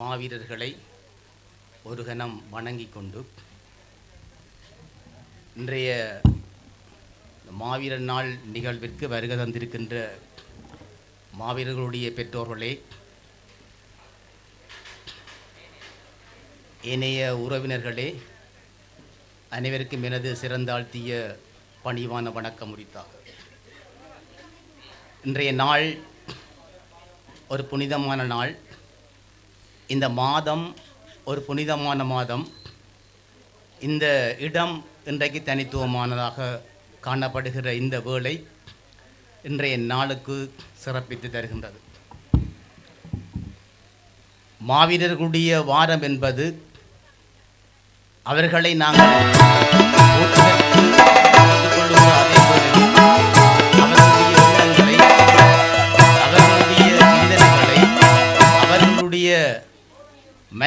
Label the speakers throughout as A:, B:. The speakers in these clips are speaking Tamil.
A: மாவீரர்களை ஒரு கணம் வணங்கிக் கொண்டு இன்றைய மாவீரர் நாள் நிகழ்விற்கு வருகை தந்திருக்கின்ற மாவீரர்களுடைய பெற்றோர்களே இணைய உறவினர்களே அனைவருக்கும் எனது சிறந்தாழ்த்திய பணிவான வணக்கம் உரித்தாக இன்றைய நாள் ஒரு புனிதமான நாள். இந்த மாதம் ஒரு புனிதமான மாதம். இந்த இடம் இன்றைக்கு தனித்துவமானதாக காணப்படுகிற இந்த வேலை இன்றைய நாளுக்கு சிறப்பித்து தருகின்றது. மாவீரர்களுடைய வாரம் என்பது அவர்களை நாங்கள்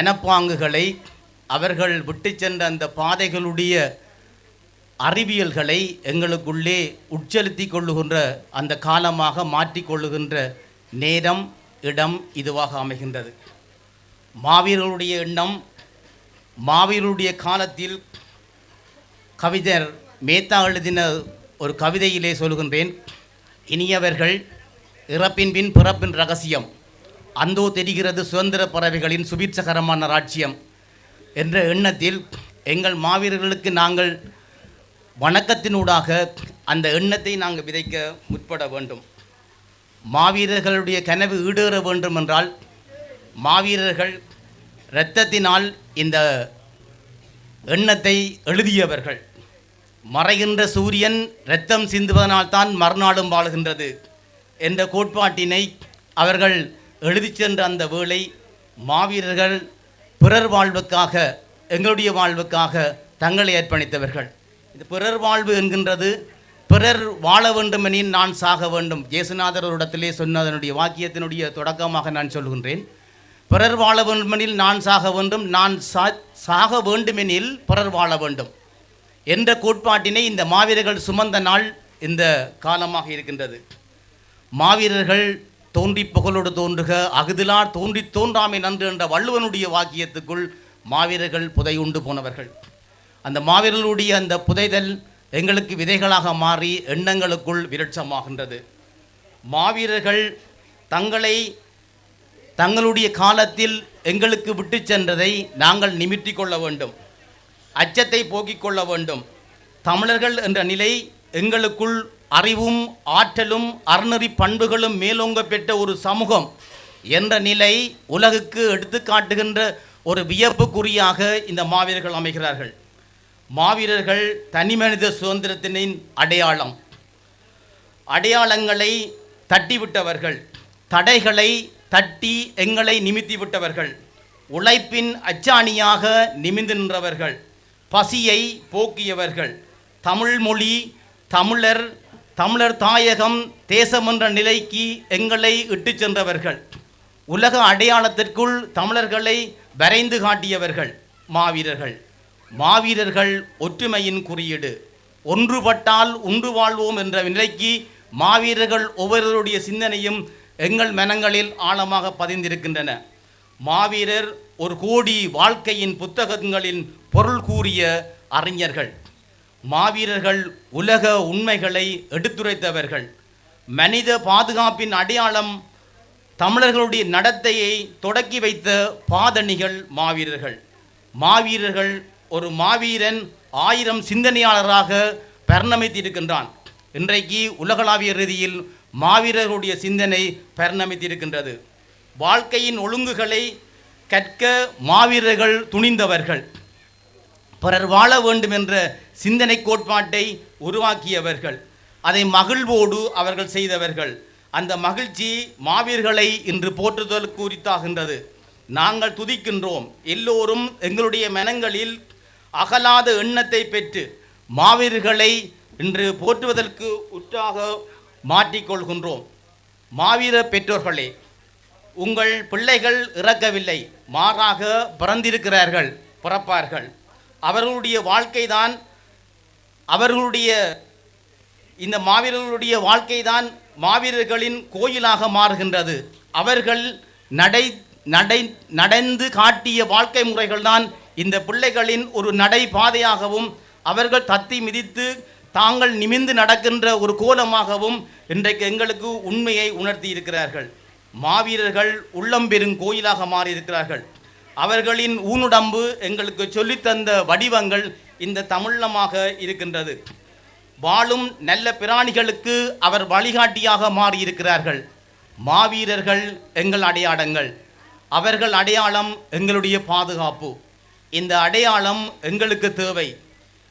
A: மனப்பாங்குகளை அவர்கள் விட்டு சென்ற அந்த பாதைகளுடைய அறிவியல்களை எங்களுக்குள்ளே உட்செலுத்தி கொள்ளுகின்ற அந்த காலமாக மாற்றிக்கொள்ளுகின்ற நேரம் இடம் இதுவாக அமைகின்றது. மாவீரர்களுடைய எண்ணம் மாவீரருடைய காலத்தில் கவிஞர் மேத்தா எழுதின ஒரு கவிதையிலே சொல்கின்றேன் இனியவர்கள் இறப்பின் பின் பிறப்பின் ரகசியம். அந்தோ தெரிகிறது சுதந்திர பறவைகளின் சுபீட்சகரமான ராஜ்யம். என்ற எண்ணத்தில் எங்கள் மாவீரர்களுக்கு நாங்கள் வணக்கத்தினூடாக அந்த எண்ணத்தை நாங்கள் விதைக்க முற்பட வேண்டும். மாவீரர்களுடைய கனவு ஈடேற வேண்டும் என்றால் மாவீரர்கள் இரத்தத்தினால் இந்த எண்ணத்தை எழுதியவர்கள். மறைகின்ற சூரியன் இரத்தம் சிந்துவதனால் தான் மறுநாளும் வாழுகின்றது என்ற கோட்பாட்டினை அவர்கள் எழுதிச் சென்ற அந்த வேளை மாவீரர்கள் பிறர் வாழ்வுக்காக எங்களுடைய வாழ்வுக்காக தங்களை அர்ப்பணித்தவர்கள். இது பிறர் வாழ்வு என்கின்றது. பிறர் வாழ வேண்டுமெனில் நான் சாக வேண்டும். இயேசுநாதர் ஒரு இடத்திலே சொன்னதனுடைய வாக்கியத்தினுடைய தொடக்கமாக நான் சொல்கின்றேன். பிறர் வாழ வேண்டுமெனில் நான் சாக வேண்டும். நான் சா சாக வேண்டுமெனில் பிறர் வாழ வேண்டும். என்ற கோட்பாட்டினை இந்த மாவீரர்கள் சுமந்த நாள் இந்த காலமாக இருக்கின்றது. மாவீரர்கள் தோன்றி புகழோடு தோன்றுக அகுதிலார் தோன்றி தோன்றாமை நன்று என்ற வள்ளுவனுடைய வாக்கியத்துக்குள் மாவீரர்கள் புதையுண்டு போனவர்கள். அந்த மாவீரர்களுடைய அந்த புதைதல் எங்களுக்கு விதைகளாக மாறி எண்ணங்களுக்குள் விருட்சமாகின்றது. மாவீரர்கள் தங்களை தங்களுடைய காலத்தில் எங்களுக்கு விட்டு சென்றதை நாங்கள் நிமித்திக் கொள்ள வேண்டும். அச்சத்தை போக்கிக் கொள்ள வேண்டும். தமிழர்கள் என்ற நிலை எங்களுக்குள் அறிவும் ஆற்றலும் அறநெறி பண்புகளும் மேலோங்க பெற்ற ஒரு சமூகம் என்ற நிலை உலகுக்கு எடுத்துக்காட்டுகின்ற ஒரு வியப்புக்குறியாக இந்த மாவீரர்கள் அமைகிறார்கள். மாவீரர்கள் தனிமனித சுதந்திரத்தினின் அடையாளம். அடையாளங்களை தட்டிவிட்டவர்கள் தடைகளை தட்டி எங்களை நிமித்தி விட்டவர்கள் உழைப்பின் அச்சாணியாக நிமிந்து நின்றவர்கள் பசியை போக்கியவர்கள் தமிழ் மொழி தமிழர் தமிழர் தாயகம் தேசம் என்ற நிலைக்கு எங்களை இட்டுச் சென்றவர்கள். உலக அடையாளத்திற்குள் தமிழர்களை வரைந்து காட்டியவர்கள் மாவீரர்கள். மாவீரர்கள் ஒற்றுமையின் குறியீடு. ஒன்றுபட்டால் உண்டு வாழ்வோம் என்ற நிலைக்கு மாவீரர்கள் ஒவ்வொருவருடைய சிந்தனையும் எங்கள் மனங்களில் ஆழமாக பதிந்திருக்கின்றன. மாவீரர் ஒரு கோடி வாழ்க்கையின் புத்தகங்களின் பொருள் கூறிய அறிஞர்கள். மாவீரர்கள் உலக உண்மைகளை எடுத்துரைத்தவர்கள். மனித பாதுகாப்பின் அடையாளம் தமிழர்களுடைய நடத்தையை தொடக்கி வைத்த பாதணிகள் மாவீரர்கள். மாவீரர்கள் ஒரு மாவீரன் ஆயிரம் சிந்தனையாளராக பரிணமித்திருக்கின்றான். இன்றைக்கு உலகளாவிய ரீதியில் மாவீரர்களுடைய சிந்தனை பரிணமித்திருக்கின்றது. வாழ்க்கையின் ஒழுங்குகளை கற்க மாவீரர்கள் துணிந்தவர்கள். பிறர் வாழ வேண்டும் என்ற சிந்தனை கோட்பாட்டை உருவாக்கியவர்கள். அதை மகிழ்வோடு அவர்கள் செய்தவர்கள். அந்த மகிழ்ச்சி மாவீர்களை இன்று போற்றுதல் குறித்தாகின்றது. நாங்கள் துதிக்கின்றோம். எல்லோரும் எங்களுடைய மனங்களில் அகலாத எண்ணத்தை பெற்று மாவீரர்களை இன்று போற்றுவதற்கு உற்றாக மாற்றிக்கொள்கின்றோம். மாவீர பெற்றோர்களே உங்கள் பிள்ளைகள் இறக்கவில்லை. மாறாக பிறந்திருக்கிறார்கள் பிறப்பார்கள். அவர்களுடைய வாழ்க்கைதான் அவர்களுடைய இந்த மாவீரர்களுடைய வாழ்க்கைதான் மாவீரர்களின் கோயிலாக மாறுகின்றது. அவர்கள் நடை நடை நடந்து காட்டிய வாழ்க்கை முறைகள்தான் இந்த பிள்ளைகளின் ஒரு நடை பாதையாகவும் அவர்கள் தத்தி மிதித்து தாங்கள் நிமிந்து நடக்கின்ற ஒரு கோலமாகவும் இன்றைக்கு எங்களுக்கு உண்மையை உணர்த்தி இருக்கிறார்கள். மாவீரர்கள் உள்ளம் பெரும் கோயிலாக மாறியிருக்கிறார்கள். அவர்களின் ஊனுடம்பு எங்களுக்கு சொல்லித்தந்த வடிவங்கள் இந்த தமிழமாக இருக்கின்றது. வாழும் நல்ல பிராணிகளுக்கு அவர் வழிகாட்டியாக மாறியிருக்கிறார்கள். மாவீரர்கள் எங்கள் அடையாளங்கள். அவர்கள் அடையாளம் எங்களுடைய பாதுகாப்பு. இந்த அடையாளம் எங்களுக்கு தேவை.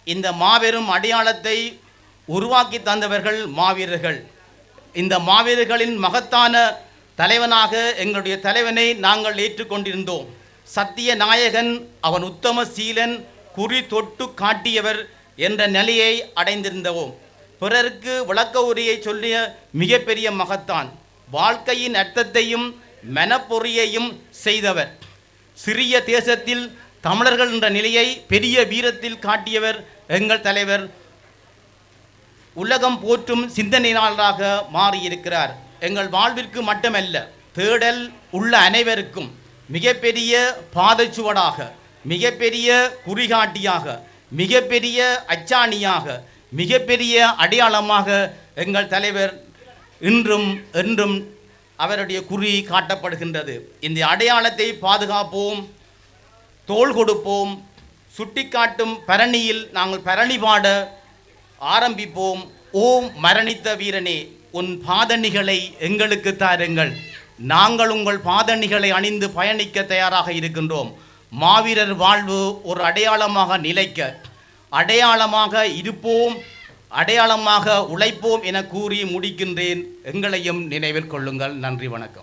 A: இந்த மாபெரும் அடையாளத்தை உருவாக்கி தந்தவர்கள் மாவீரர்கள். இந்த மாவீரர்களின் மகத்தான தலைவனாக எங்களுடைய தலைவனை நாங்கள் ஏற்றுக்கொண்டிருந்தோம். சத்திய நாயகன் அவன் உத்தம சீலன் குறி தொட்டு காட்டியவர் என்ற நிலையை அடைந்திருந்தவோம். பிறருக்கு விளக்க உரையை சொல்லிய மிகப்பெரிய மகத்தான். வாழ்க்கையின் அர்த்தத்தையும் மனப்பொறியையும் செய்தவர். சிறிய தேசத்தில் தமிழர்கள் என்ற நிலையை பெரிய வீரத்தில் காட்டியவர் எங்கள் தலைவர். உலகம் போற்றும் சிந்தனையாளராக மாறியிருக்கிறார். எங்கள் வாழ்விற்கு மட்டுமல்ல தேடல் உள்ள அனைவருக்கும். மிகப்பெரிய பாதைச்சுவடாக மிகப்பெரிய குறிகாட்டியாக மிகப்பெரிய அச்சாணியாக மிகப்பெரிய அடையாளமாக எங்கள் தலைவர் இன்றும் என்றும் அவருடைய குறி காட்டப்படுகின்றது. இந்த அடையாளத்தை பாதுகாப்போம் தோள் கொடுப்போம் சுட்டிக்காட்டும் பரணியில் நாங்கள் பரணி பாட ஆரம்பிப்போம். ஓம் மரணித்த வீரனே உன் பாதணிகளை எங்களுக்கு தாருங்கள். நாங்கள் உங்கள் பாதணிகளை அணிந்து பயணிக்க தயாராக இருக்கின்றோம். மாவீரர் வாழ்வு ஒரு அடையாளமாக நிலைக்க அடையாளமாக இருப்போம் அடையாளமாக உழைப்போம் என கூறி முடிக்கின்றேன். எங்களையும் நினைவில் கொள்ளுங்கள். நன்றி வணக்கம்.